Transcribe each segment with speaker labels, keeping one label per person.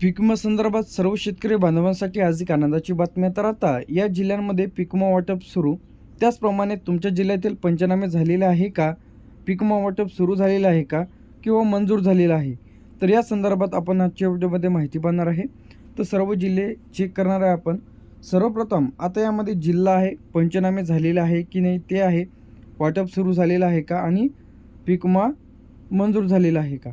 Speaker 1: पिकमा संदर्भात सर्व शेतकरी बांधवांसाठी आज एक आनंदाची बातमी तर आता या जिल्ह्यांमध्ये पिकमा वाटप सुरू. त्याचप्रमाणे तुमच्या जिल्ह्यातील पंचनामे झालेले आहे का? पिकमा वाटप सुरू झालेलं आहे का? किंवा मंजूर झालेलं आहे? तर या संदर्भात आपण आजच्या व्हिडिओमध्ये माहिती पाहणार आहे. तर सर्व जिल्हे चेक करणार आहे आपण. सर्वप्रथम आता यामध्ये जिल्हा आहे पंचनामे झालेले आहे की नाही ते आहे. वाटप सुरू झालेलं आहे का? आणि पिकमा मंजूर झालेला आहे का?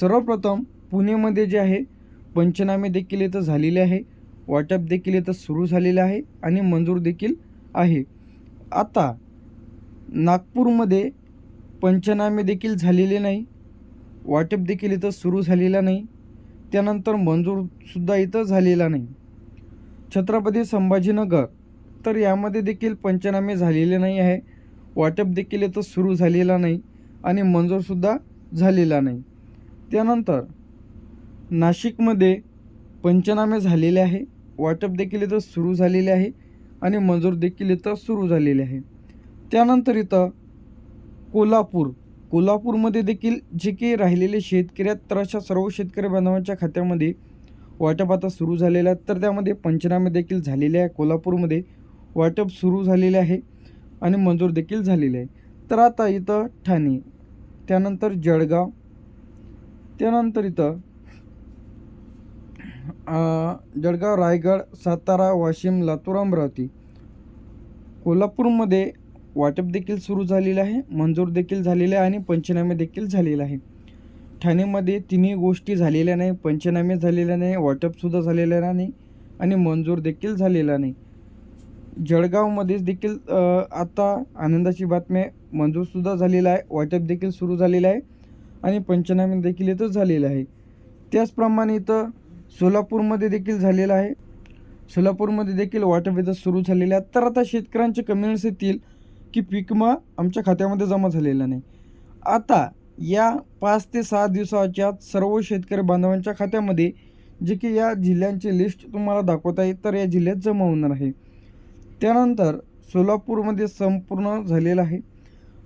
Speaker 1: सर्वप्रथम पुणेमध्ये जे आहे पंचनामे देखील इथं झालेले आहे. वाटप देखील इथं सुरू झालेलं आहे आणि मंजूर देखील आहे. आता नागपूरमध्ये पंचनामे देखील झालेले नाही. वाटप देखील इथं सुरू झालेला नाही. त्यानंतर मंजूरसुद्धा इथं झालेला नाही. छत्रपती संभाजीनगर तर यामध्ये देखील पंचनामे झालेले नाही आहे. वाटप देखील इथं सुरू झालेला नाही आणि मंजूरसुद्धा झालेला नाही. त्यानंतर नाशिकमध्ये पंचनामे झालेले आहे. वाटप देखील इथं सुरू झालेले आहे आणि मंजूर देखील इथं सुरू झालेले आहे. त्यानंतर इथं कोल्हापूर कोल्हापूरमध्ये देखील जे काही राहिलेले शेतकरी आहेत तर अशा सर्व शेतकरी बांधवांच्या खात्यामध्ये वाटप आता सुरू झालेलं आहे. तर त्यामध्ये पंचनामे देखील झालेले आहे. कोल्हापूरमध्ये वाटप सुरू झालेले आहे आणि मंजूर देखील झालेले आहे. तर आता इथं ठाणे त्यानंतर जळगाव त्यानंतर इथं जळगाव रायगड सातारा वाशिम लातूर अमरावती. कोल्हापूरमध्ये वाटप देखील सुरू झालेलं आहे मंजूर देखील झालेले आहे आणि पंचनामे देखील झालेले आहे ठाणेमध्ये तिन्ही गोष्टी झालेल्या नाही पंचनामे झालेल्या नाही वाटपसुद्धा झालेलं नाही आणि मंजूर देखील झालेला नाही. जळगावमध्येच देखील आता आनंदाची बातमी मंजूरसुद्धा झालेला आहे वाटप देखील सुरू झालेलं आहे आणि पंचनामे देखील इथं झालेलं आहे. त्याचप्रमाणे इथं सोलापूरमध्ये देखील झालेला आहे. सोलापूरमध्ये देखील वाटप सुरू झालेलं आहे. तर आता शेतकऱ्यांचे कमेंट्स येतील की पिकमा आमच्या खात्यामध्ये जमा झालेला नाही. आता या पाच ते सहा दिवसाच्या सर्व शेतकरी बांधवांच्या खात्यामध्ये जे की या जिल्ह्यांची लिस्ट तुम्हाला दाखवता येईल तर या जिल्ह्यात जमा होणार आहे. त्यानंतर सोलापूरमध्ये संपूर्ण झालेलं आहे.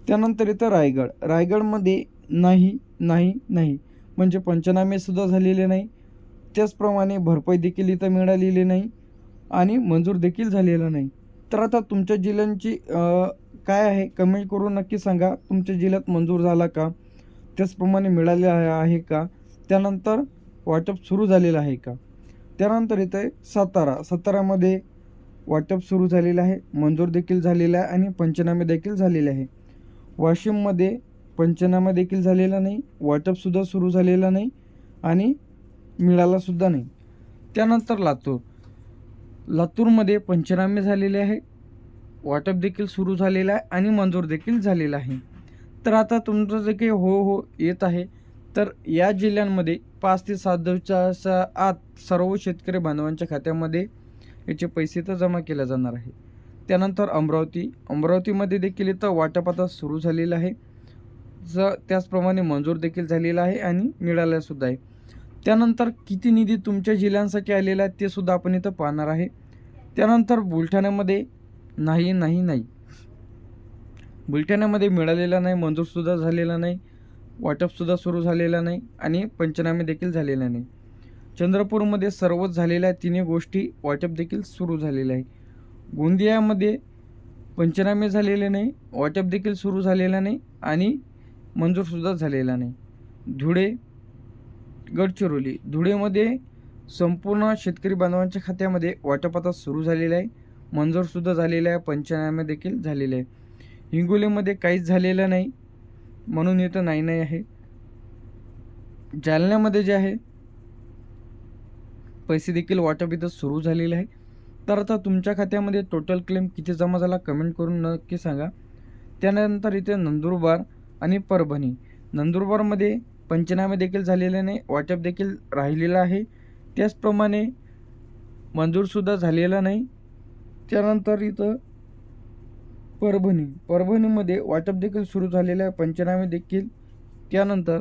Speaker 1: त्यानंतर इथं रायगड. रायगडमध्ये नाही नाही नाही. म्हणजे पंचनामेसुद्धा झालेले नाही. त्याचप्रमाणे भरपाई देखील इथं मिळालेली नाही आणि मंजूर देखील झालेला नाही. तर आता तुमच्या जिल्ह्यांची काय आहे? कमेंट करून नक्की सांगा. तुमच्या जिल्ह्यात मंजूर झाला का? त्याचप्रमाणे मिळाले आहे का? त्यानंतर वाटप सुरू झालेलं आहे का? त्यानंतर इथे सातारा सातारामध्ये वाटप सुरू झालेलं आहे मंजूर देखील झालेला आहे आणि पंचनामे देखील झालेले आहे. वाशिममध्ये पंचनामा देखील झालेला नाही वाटपसुद्धा सुरू झालेला नाही आणि मिळालासुद्धा नाही. त्यानंतर लातूर. लातूरमध्ये पंचनामे झालेले आहे. वाटप देखील सुरू झालेलं आहे आणि मंजूर देखील झालेलं आहे. तर आता तुमचं जे काही हो हो येत आहे तर या जिल्ह्यांमध्ये पाच ते सात दिवसाच्या आत सर्व शेतकरी बांधवांच्या खात्यामध्ये याचे पैसे तर जमा केले जाणार आहे. त्यानंतर अमरावती. अमरावतीमध्ये देखील इथं वाटप आता सुरू झालेलं आहे. ज त्याचप्रमाणे मंजूर देखील झालेला आहे आणि मिळालासुद्धा आहे. त्यानंतर किती निधी तुमच्या जिल्ह्यांसाठी आलेला आहे ते सुद्धा आपण इथं पाहणार आहे. त्यानंतर बुलढाण्यामध्ये नाही नाही नाही. बुलढाण्यामध्ये मिळालेला नाही मंजूरसुद्धा झालेला नाही वाटपसुद्धा सुरू झालेला नाही आणि पंचनामे देखील झालेला नाही. चंद्रपूरमध्ये सर्वच झालेल्या आहे तिन्ही गोष्टी वाटप देखील सुरू झालेल्या आहे. गोंदियामध्ये पंचनामे झालेले नाही वाटप देखील सुरू झालेला नाही आणि मंजूरसुद्धा झालेला नाही. धुळे गडचिरोली. धुळेमध्ये संपूर्ण शेतकरी बांधवांच्या खात्यामध्ये वाटप आता सुरू झालेलं आहे. मंजूरसुद्धा झालेलं आहे पंचनामे देखील झालेले आहे. हिंगोलीमध्ये काहीच झालेलं नाही म्हणून इथं नाही नाही आहे. जालन्यामध्ये जे आहे पैसे देखील वाटप इथं सुरू झालेले आहे. तर आता तुमच्या खात्यामध्ये टोटल क्लेम किती जमा झाला कमेंट करून नक्की सांगा. त्यानंतर इथे नंदुरबार आणि परभणी. नंदुरबारमध्ये पंचनामे देखील झालेले नाही वाटप देखील राहिलेलं आहे. त्याचप्रमाणे मंजूरसुद्धा झालेला नाही. त्यानंतर इथं परभणी परभणीमध्ये वाटप देखील सुरू झालेलं आहे पंचनामे देखील. त्यानंतर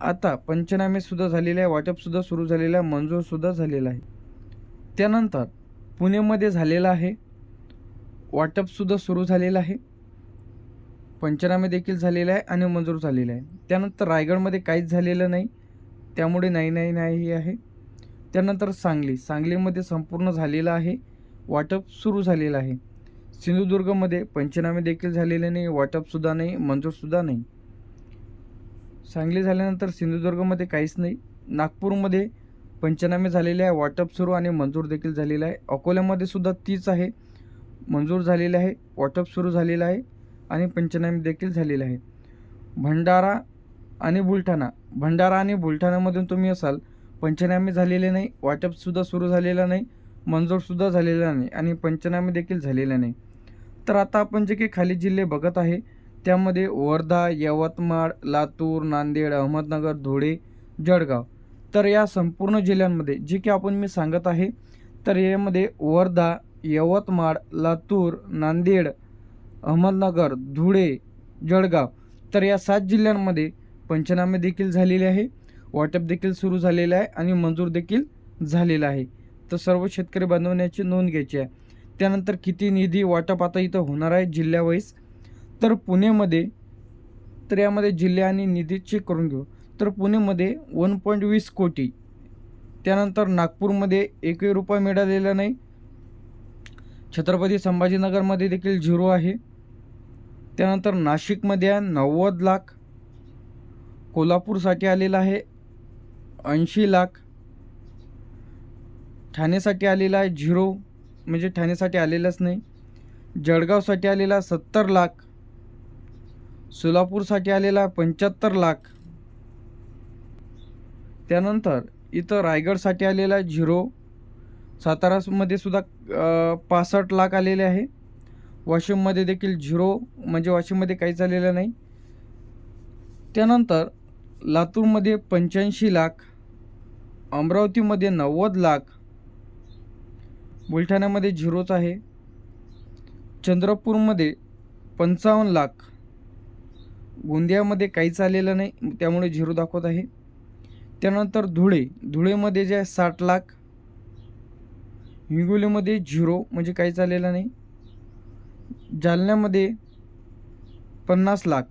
Speaker 1: आता पंचनामेसुद्धा झालेले आहे वाटपसुद्धा सुरू झालेलं आहे मंजूरसुद्धा झालेला आहे. त्यानंतर पुणेमध्ये झालेला आहे वाटपसुद्धा सुरू झालेलं आहे. पंचनामे देखील झालेले आहे आणि मंजूर झालेले आहे. त्यानंतर रायगडमध्ये काहीच झालेलं नाही. त्यामुळे नाही नाही नाही आहे. त्यानंतर सांगली. सांगलीमध्ये संपूर्ण झालेलं आहे. वाटप सुरू झालेलं आहे. सिंधुदुर्गमध्ये पंचनामे देखील झालेले नाही. वाटपसुद्धा नाही मंजूरसुद्धा नाही. सांगली झाल्यानंतर सिंधुदुर्गमध्ये काहीच नाही. नागपूरमध्ये पंचनामे झालेले आहे. वाटप सुरू आणि मंजूर देखील झालेलं आहे. अकोल्यामध्ये सुद्धा तीच आहे. मंजूर झालेले आहे. वाटप सुरू झालेलं आहे. आणि पंचनामे देखील झालेले आहे भंडारा आणि बुलढाणा भंडारा आणि बुलढाणामधून तुम्ही असाल पंचनामे झालेले नाही वाटपसुद्धा सुरू झालेला नाही मंजूरसुद्धा झालेला नाही आणि पंचनामे देखील झालेला नाही. तर आता आपण जे काही खाली जिल्हे बघत आहे त्यामध्ये वर्धा यवतमाळ लातूर नांदेड अहमदनगर धुळे जळगाव. तर या संपूर्ण जिल्ह्यांमध्ये जे की आपण मी सांगत आहे तर यामध्ये वर्धा यवतमाळ लातूर नांदेड अहमदनगर धुळे जळगाव तर या सात जिल्ह्यांमध्ये पंचनामे देखील झालेले आहे वाटप देखील सुरू झालेलं आहे आणि मंजूर देखील झालेला आहे. तर सर्व शेतकरी बांधवण्याची नोंद घ्यायची आहे. त्यानंतर किती निधी वाटप आता इथं होणार आहे जिल्ह्यावाईज तर पुणेमध्ये तर यामध्ये जिल्हे आणि निधी चेक करून घेऊ. तर पुणेमध्ये वन पॉईंट वीस कोटी. त्यानंतर नागपूरमध्ये एकही रुपया मिळालेला नाही. छत्रपती संभाजीनगरमध्ये देखील झिरो आहे. त्यानंतर नाशिकमध्ये आहे नव्वद लाख कोल्हापूरसाठी आलेला आहे ऐंशी लाख ठाणेसाठी आलेला आहे झिरो म्हणजे ठाणेसाठी आलेलाच नाही. जळगावसाठी आलेला सत्तर लाख सोलापूरसाठी आलेला पंच्याहत्तर लाख. त्यानंतर इथं रायगडसाठी आलेला झिरो सातारामध्ये सुद्धा पासष्ट लाख आलेले आहे. वाशिममध्ये देखील झिरो म्हणजे वाशिममध्ये काहीच आलेलं नाही. त्यानंतर लातूरमध्ये पंच्याऐंशी लाख अमरावतीमध्ये नव्वद लाख बुलढाण्यामध्ये झिरोच आहे. चंद्रपूरमध्ये पंचावन्न लाख गोंदियामध्ये काहीच आलेलं नाही त्यामुळे झिरो दाखवत आहे. त्यानंतर धुळे धुळेमध्ये जे आहे साठ लाख हिंगोलीमध्ये झिरो म्हणजे काहीच आलेलं नाही. जालन्यामध्ये पन्नास लाख.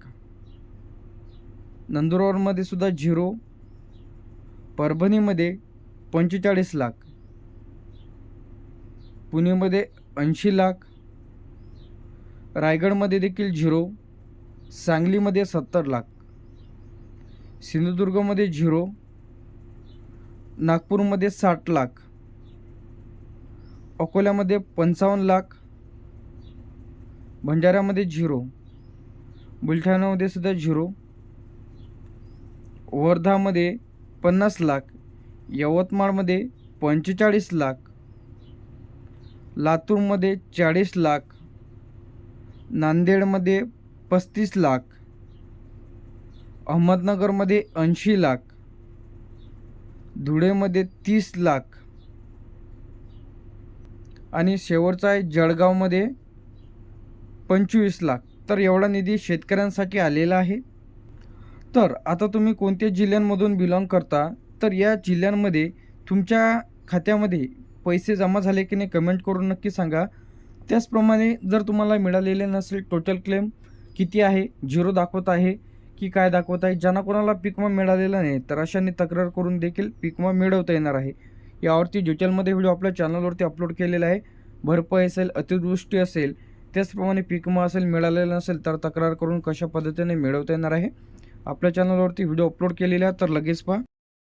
Speaker 1: नंदुरबारमध्ये सुद्धा झिरो. परभणीमध्ये पंचेचाळीस लाख. पुणेमध्ये ऐंशी लाख. रायगडमध्ये देखील झिरो. सांगलीमध्ये सत्तर लाख. सिंधुदुर्गमध्ये झिरो. नागपूरमध्ये साठ लाख. अकोल्यामध्ये पंचावन्न लाख. भंडाऱ्यामध्ये झिरो. बुलढाण्यामध्ये सुद्धा झिरो. वर्धामध्ये पन्नास लाख. यवतमाळमध्ये पंचेचाळीस लाख. लातूरमध्ये चाळीस लाख. नांदेडमध्ये पस्तीस लाख. अहमदनगरमध्ये ऐंशी लाख. धुळेमध्ये तीस लाख. आणि शेवटचा आहे जळगावमध्ये पंचवीस लाख. तर एवढा निधी शेतकऱ्यांसाठी आलेला आहे. तर आता तुम्ही कोणत्या जिल्ह्यांमधून बिलॉंग करता? तर या जिल्ह्यांमध्ये तुमच्या खात्यामध्ये पैसे जमा झाले की नाही कमेंट करून नक्की सांगा. त्याचप्रमाणे जर तुम्हाला मिळालेले नसेल टोटल क्लेम किती आहे? झिरो दाखवत आहे की काय दाखवत आहे? ज्यांना कोणाला पिकमा मिळालेला नाही तर अशाने तक्रार करून देखील पिकमा मिळवता येणार आहे. यावरती डिटेलमध्ये व्हिडिओ आपल्या चॅनलवरती अपलोड केलेला आहे. भरपाई असेल अतिवृष्टी असेल त्याचप्रमाणे पिकमा असेल मिळालेलं नसेल तर तक्रार करून कशा पद्धतीने मिळवता येणार आहे? आपल्या चॅनलवरती व्हिडिओ अपलोड केलेला आहे तर लगेच पहा.